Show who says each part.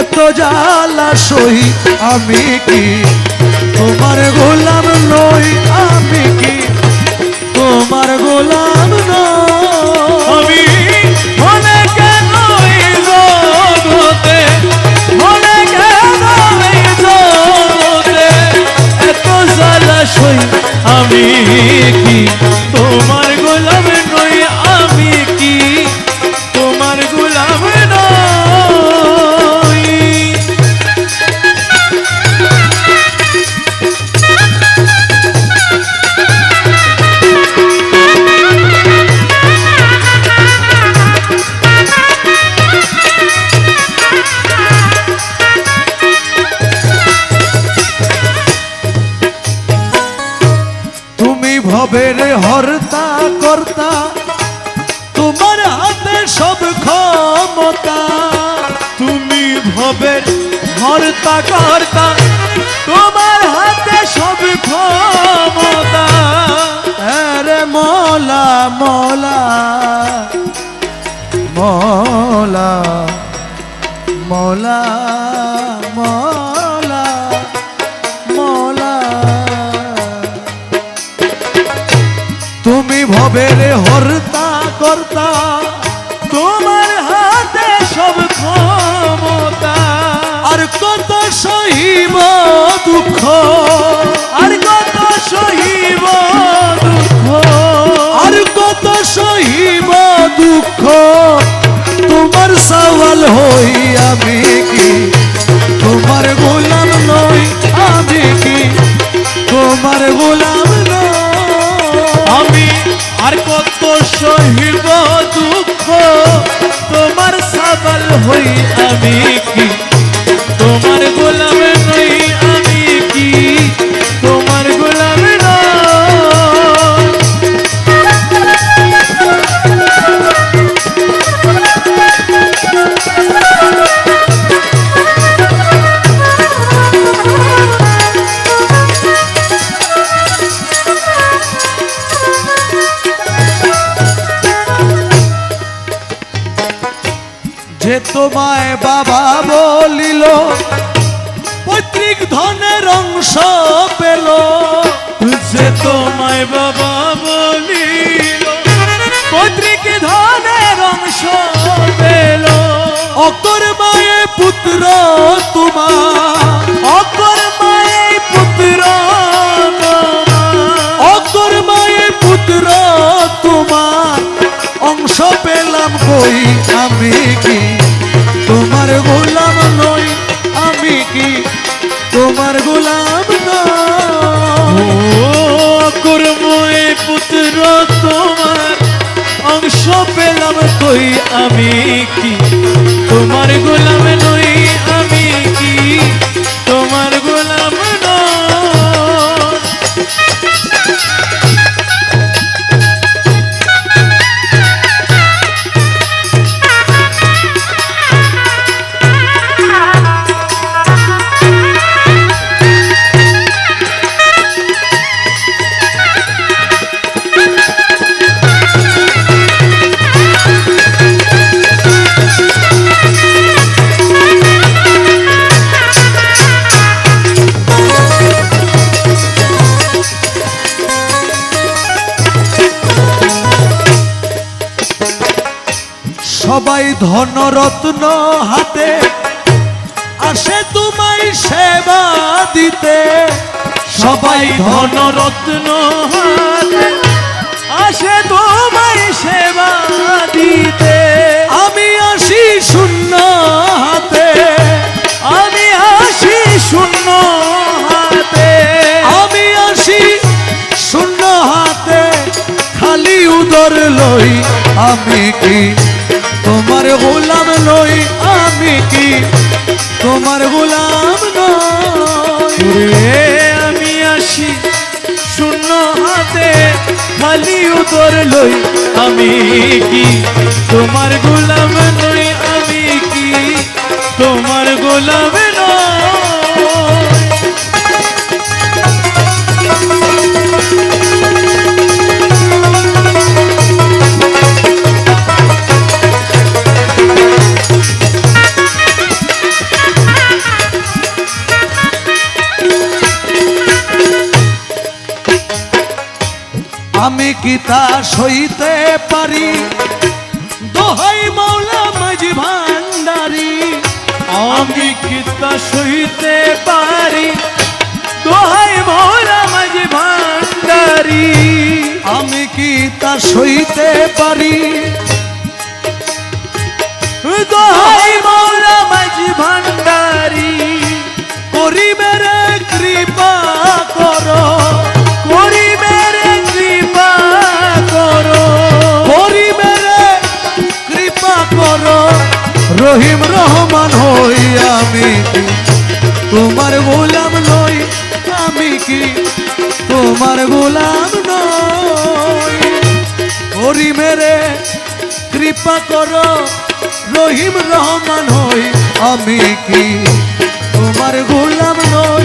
Speaker 1: এত জ্বালা সই আমি কি? তোমার গোলাম নই আমি কি? তোমার গোলাম নই।
Speaker 2: আমি হলে
Speaker 1: ভবের হর্তা কর্তা, তোমার হাতে সব ক্ষমতা।
Speaker 2: তুমি ভবের হর্তা কর্তা, তোমার হাতে সব ক্ষমতা।
Speaker 1: আরে মলা মলা মলা মলা মলা। তুমি ভবের হর্তা কর্তা,
Speaker 2: তোমার হাতে সব ক্ষমতা।
Speaker 1: আর কত সহিব দুঃখ,
Speaker 2: আর কত সহিব দুঃখ,
Speaker 1: আর কত সহিব দুঃখ। তোমার সওয়াল হই আমি কি? তোমার গোলাম নই আমি কি? তোমার গোলাম
Speaker 2: আর কত সহিব দুঃখ তোমার সাবাল হই আমি কি
Speaker 1: তোমায় বাবা বলিল, পৈতৃক ধনের অংশ পেল।
Speaker 2: যে তোমায় বাবা বলিল পত্রিক ধনের অংশ পেল।
Speaker 1: অকর মায়ে পুত্র তোমার
Speaker 2: অপর মায়ে পুত্র
Speaker 1: অকর মায়ে পুত্র তোমার। অংশ পেলাম কই, আমি কি তোমার সবাই ধনরত্ন হাতে আসে তোমায় সেবা দিতে।
Speaker 2: সবাই ধনরত্ন হাতে আসে তোমায় সেবা দিতে।
Speaker 1: আমি আসি শূন্য হাতে,
Speaker 2: আমি আসি শূন্য হাতে।
Speaker 1: আমি আসি শূন্য হাতে, খালি উদর লই আমি কি তোমার গোলাম নই আমি কি? তোমার গোলাম নই।
Speaker 2: আমি আসি শূন্য হাতে খালি উদর লই আমি কি? তোমার গোলাম কি
Speaker 1: তা সইতে পারি? দোহাই মাওলা মাঝি ভান্ডারি,
Speaker 2: আমি কি তা সইতে পারি? দোহাই মৌলা মাঝি ভান্ডারি,
Speaker 1: আমি কি তা সইতে পারি? আমি কি তোমার গোলাম নই, আমি কি? তোমার গোলাম নই। হরি মেরে কৃপা করো, রহিম রহমান হই, আমি কি? তোমার গোলাম নই।